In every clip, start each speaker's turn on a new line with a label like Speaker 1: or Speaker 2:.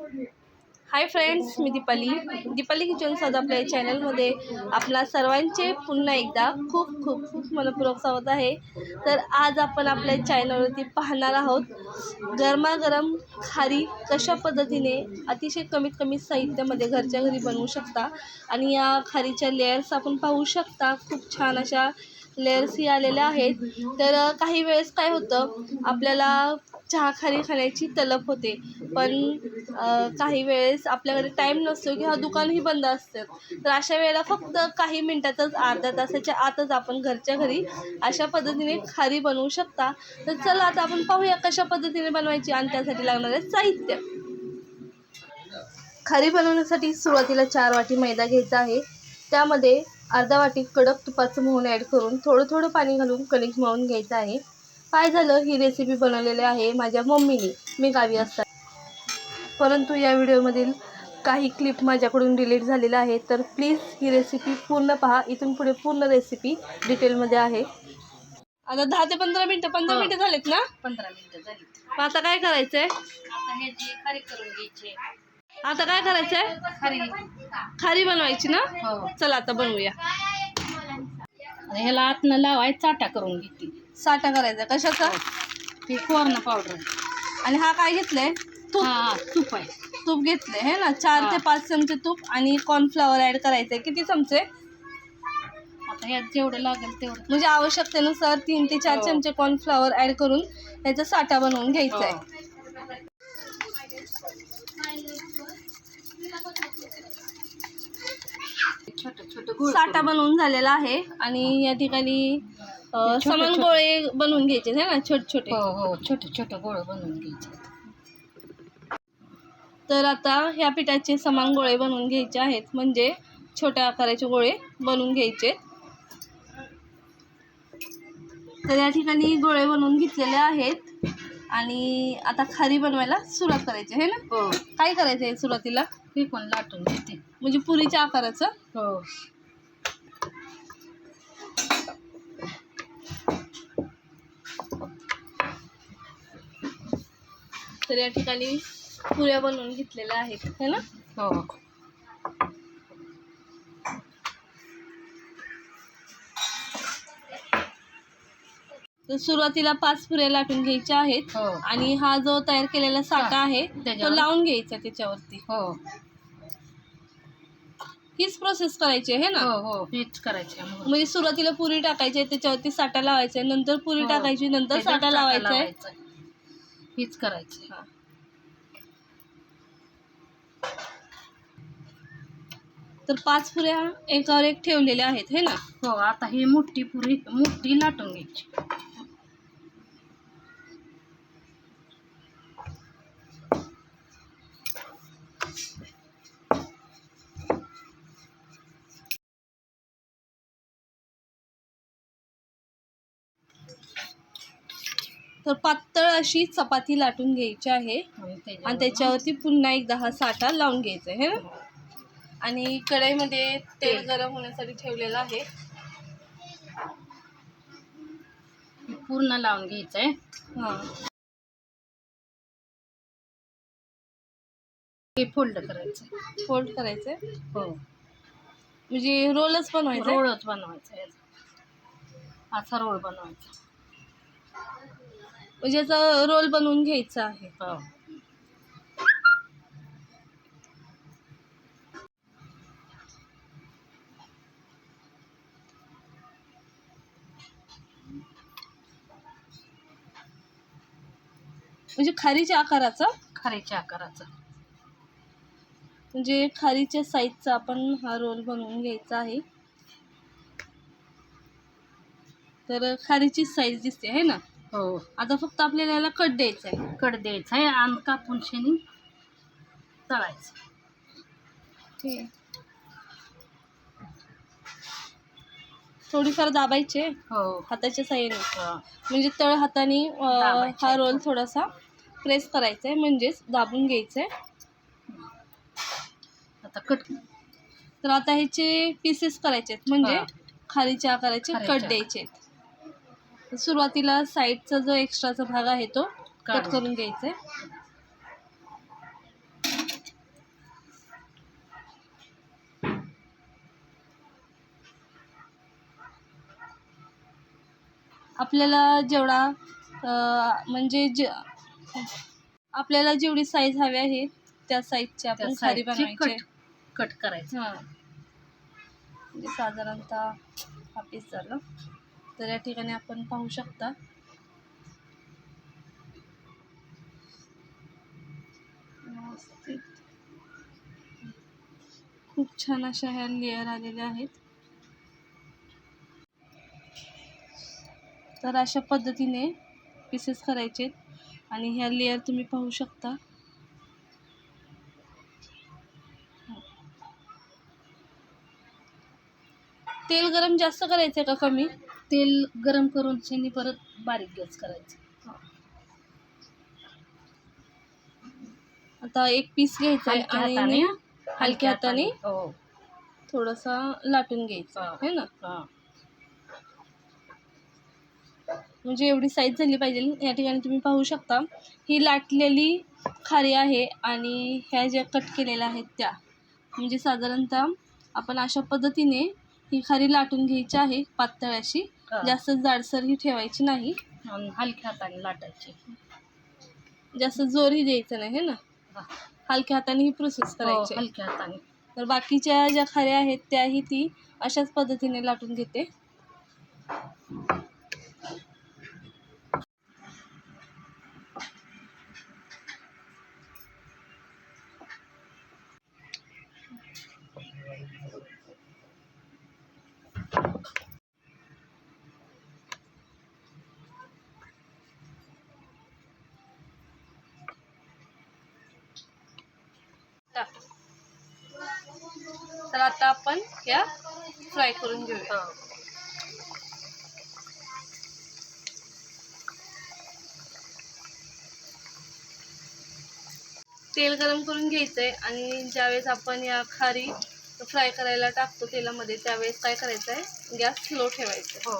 Speaker 1: हाय friends मी Deepali. Deepali kitchens आज आपल्या चॅनलमध्ये आपला सर्वांचे पुन्हा एकदा खूप खूप खूप मनपूर्वक स्वागत आहे. तर आज आपण आपल्या चॅनलवरती पाहणार आहोत गरमागरम खारी कशा पद्धतीने अतिशय कमीत कमी साहित्यामध्ये घरच्या घरी बनवू शकता आणि या खारीच्या लेयर्स आपण पाहू शकता. खूप छान अशा लेयर्सही आलेल्या आहेत. तर काही वेळेस काय होतं आपल्याला चहा खारी खाण्याची तलप होते. पण काही वेळेस आपल्याकडे टाईम नसतो किंवा दुकानही बंद असतं तर अशा वेळेला फक्त काही मिनटातच अर्ध्या तासाच्या आतच आपण घरच्या घरी अशा पद्धतीने खारी बनवू शकता. तर चला आता आपण पाहूया कशा पद्धतीने बनवायची आणि त्यासाठी लागणारे साहित्य. खारी बनवण्यासाठी सुरुवातीला चार वाटी मैदा घ्यायचा आहे. त्यामध्ये अर्धा वाटी कडक तुपाचं मोहन ॲड करून थोडं थोडं पाणी घालून कणिक मळून घ्यायचं आहे. काय झालं? ही रेसिपी बनवलेली आहे माझ्या मम्मीने. मी गावी असतात परंतु या व्हिडिओमधील काही क्लिप माझ्याकडून डिलीट झालेल्या आहेत. तर प्लीज ही रेसिपी पूर्ण पहा. इथून पुढे पूर्ण रेसिपी डिटेलमध्ये आहे. आता दहा ते पंधरा मिनटं पंधरा. मिनटं झालेत ना?
Speaker 2: पंधरा मिनिटं झाली.
Speaker 1: आता काय करायचंय?
Speaker 2: आता ह्याची करून घ्यायची.
Speaker 1: आता काय करायचंय?
Speaker 2: खारी
Speaker 1: खारी बनवायची ना?
Speaker 2: हो.
Speaker 1: चला आता बनवूया.
Speaker 2: ह्याला आतनं लावाय चाटा करून घेते.
Speaker 1: साठा करायचा कशाचा?
Speaker 2: ते कोर्ण पावडर.
Speaker 1: आणि हा काय घेतलाय? तूप.
Speaker 2: हा तूप आहे.
Speaker 1: तूप घेतलंय हे ना? चार
Speaker 2: हा.
Speaker 1: ते पाच चमचे तूप आणि कॉर्नफ्लॉवर ऍड करायचंय. किती चमचे?
Speaker 2: आता ह्यात जेवढं लागेल तेवढं.
Speaker 1: म्हणजे आवश्यकतेनुसार तीन ते चार
Speaker 2: हो.
Speaker 1: चमचे कॉर्नफ्लॉवर ऍड करून त्याचा साठा बनवून घ्यायचा आहे
Speaker 2: हो. छोटं छोटं गुळ
Speaker 1: साठा बनवून झालेला आहे आणि या ठिकाणी समान. गोळे बनवून घ्यायचे ना? छोटे छोटे.
Speaker 2: हो हो छोटं छोटं गोळ बनवून घ्यायचे.
Speaker 1: तर आता ह्या पिठाचे समान गोळे बनवून घ्यायचे आहेत म्हणजे छोट्या आकाराचे गोळे बनवून घ्यायचे तर या ठिकाणी गोळे बनवून घेतलेले आहेत. आणि आता खारी बनवायला सुरुवात करायची आहे ना?
Speaker 2: हो.
Speaker 1: काय करायचं आहे सुरुवातीला?
Speaker 2: हे पण लाटून घेते.
Speaker 1: म्हणजे पुरीच्या आकाराचं?
Speaker 2: हो.
Speaker 1: तर या ठिकाणी पुऱ्या बनवून घेतलेल्या आहेत है ना?
Speaker 2: हो.
Speaker 1: तर सुरुवातीला पाच पुऱ्या लाटून घ्यायच्या आहेत.
Speaker 2: हो.
Speaker 1: आणि हा जो तयार केलेला साठा आहे तो
Speaker 2: त्याच्यावर-
Speaker 1: लावून घ्यायचा त्याच्यावरती.
Speaker 2: हो.
Speaker 1: हीच प्रोसेस करायची आहे ना?
Speaker 2: हो हो हेच करायचे.
Speaker 1: म्हणजे सुरुवातीला पुरी टाकायची आहे त्याच्यावरती साठा लावायचा आहे. नंतर पुरी
Speaker 2: हो.
Speaker 1: टाकायची नंतर साठा लावायचा आहे.
Speaker 2: लावायचा. हेच करायचे
Speaker 1: हा. तर पाच पुऱ्या एकावर एक ठेवलेल्या आहेत हे ना?
Speaker 2: हो आता ही मोठी पुरी मोठी लाटून घ्यायची.
Speaker 1: तर पातळ अशी चपाती लाटून घ्यायची आहे.
Speaker 2: आणि त्याच्यावर
Speaker 1: आणि त्याच्यावरती पुन्हा एकदा हा साठा लावून घ्यायचा आहे ना आणि कढईमध्ये तेल. गरम होण्यासाठी ठेवलेलं आहे.
Speaker 2: हे पूर्ण लावून घ्यायचंय
Speaker 1: हां.
Speaker 2: हे फोल्ड करायचंय
Speaker 1: फोल्ड करायचंय
Speaker 2: हो.
Speaker 1: म्हणजे रोलच बनवायचा
Speaker 2: रोळच बनवायचा याचा असा रोळ बनवायचा.
Speaker 1: म्हणजे याचा रोल बनवून घ्यायचा आहे.
Speaker 2: हो.
Speaker 1: म्हणजे खारीच्या आकाराचा?
Speaker 2: खारीच्या आकाराचा.
Speaker 1: म्हणजे खारीच्या साईजचा आपण हा रोल बनवून घ्यायचा आहे. तर खारीची साईज दिसते आहे ना?
Speaker 2: हो.
Speaker 1: आता फक्त आपल्याला याला कट द्यायचा आहे.
Speaker 2: कड द्यायचा आहे. आणि कापून शेणी तळायचं.
Speaker 1: ठीक थोडीफार दाबायचे.
Speaker 2: हो.
Speaker 1: हाताच्या साह्याने. म्हणजे तळ हाताने. हा रोल थोडासा प्रेस करायचा आहे. म्हणजेच दाबून घ्यायचं आहे.
Speaker 2: आता कट.
Speaker 1: तर आता ह्याचे पीसेस करायचे आहेत. म्हणजे. खारीच्या आकाराचे कट द्यायचे आहेत. सुरुवातीला साईडचा जो एक्स्ट्राचा भाग आहे तो कट करून घ्यायचा. आहे आपल्याला जेवढा म्हणजे जे आपल्याला जेवढी साईज हवी आहे त्या साईजची आपण खारी बनवायची.
Speaker 2: कट कट करायचं.
Speaker 1: साधारणतः हा पीस झालं. तर या ठिकाणी आपण पाहू शकता. खूप छान अशा ह्या लेअर आलेल्या आहेत. तर अशा पद्धतीने पीसेस करायचे आणि ह्या लेअर तुम्ही पाहू शकता. तेल गरम जास्त करायचं का कमी?
Speaker 2: तेल गरम करून शेणी परत बारीक गॅस करायचं.
Speaker 1: आता एक पीस घ्यायचा आहे आणि हलक्या हाताने
Speaker 2: हो.
Speaker 1: थोडासा लाटून घ्यायचा
Speaker 2: हा.
Speaker 1: ना. म्हणजे एवढी साईज झाली पाहिजे. या ठिकाणी तुम्ही पाहू शकता. ही लाटलेली खारी आहे आणि ह्या ज्या कट केलेल्या आहेत त्या. म्हणजे साधारणतः आपण अशा पद्धतीने ही खारी लाटून घ्यायची आहे पातळ अशी
Speaker 2: हा.
Speaker 1: जास्त जाडसर ही ठेवायची नाही
Speaker 2: आणि हलक्या हाताने लाटायची
Speaker 1: जास्त जोरही द्यायचं नाही है ना
Speaker 2: हा.
Speaker 1: हलक्या हाताने ही प्रोसेस
Speaker 2: हो,
Speaker 1: करायची आहे.
Speaker 2: हलक्या हाताने
Speaker 1: तर बाकीच्या ज्या खाऱ्या आहेत त्याही ती अशाच पद्धतीने लाटून घेते टाक. तर आता आपण या फ्राय करून घेऊया
Speaker 2: हो.
Speaker 1: तेल गरम करून घ्यायचं आहे आणि ज्यावेळेस आपण या खारी फ्राय करायला टाकतो तेलामध्ये त्यावेळेस काय करायचं आहे गॅस स्लो ठेवायचा.
Speaker 2: हो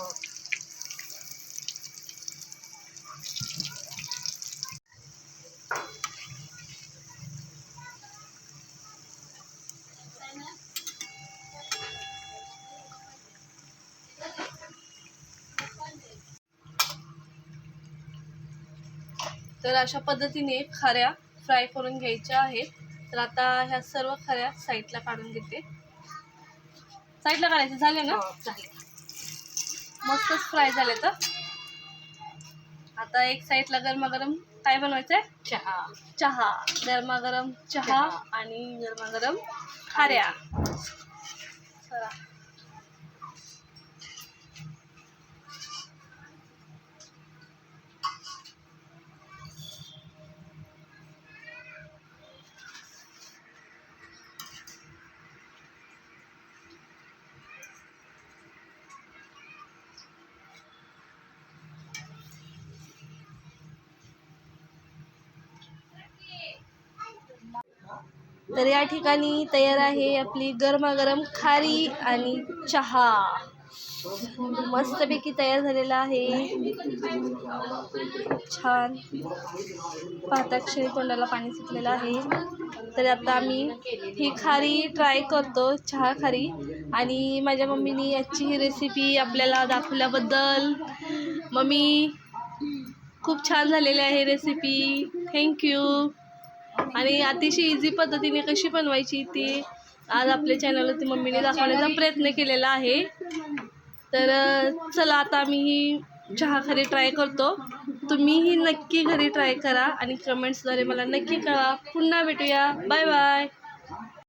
Speaker 1: तर अशा पद्धतीने खाऱ्या फ्राय करून घ्यायच्या आहेत. तर आता ह्या सर्व खाऱ्या साईडला काढून घेते. साईडला काढायचे झाले ना?
Speaker 2: हो,
Speaker 1: मस्तच फ्राय झाले तर. आता एक साईडला गरमागरम काय बनवायचं आहे
Speaker 2: चहा.
Speaker 1: चहा. गरमागरम चहा
Speaker 2: चहा.
Speaker 1: आणि गरमागरम खाऱ्या. चला. तर या ठिकाणी तयार आहे आपली गरमागरम खारी आणि चहा. मस्तपैकी तयार झालेला आहे. छान. पाहता क्षणी तोंडाला पाणी सुटलेलं आहे. तर आता आम्ही ही खारी ट्राय करतो चहा खारी. आणि माझ्या मम्मीने याची ही रेसिपी आपल्याला दाखवल्याबद्दल मम्मी खूप छान झालेली आहे रेसिपी थँक्यू आणि अतिशय इझी पद्धतीने कशी बनवायची ती आज आपल्या चॅनलवरती मम्मीने दाखवण्याचा प्रयत्न केलेला आहे. तर चला आता आम्ही ही चहा खरी ट्राय करतो. तुम्हीही नक्की घरी ट्राय करा आणि कमेंट्सद्वारे मला नक्की कळवा. पुन्हा भेटूया. Bye bye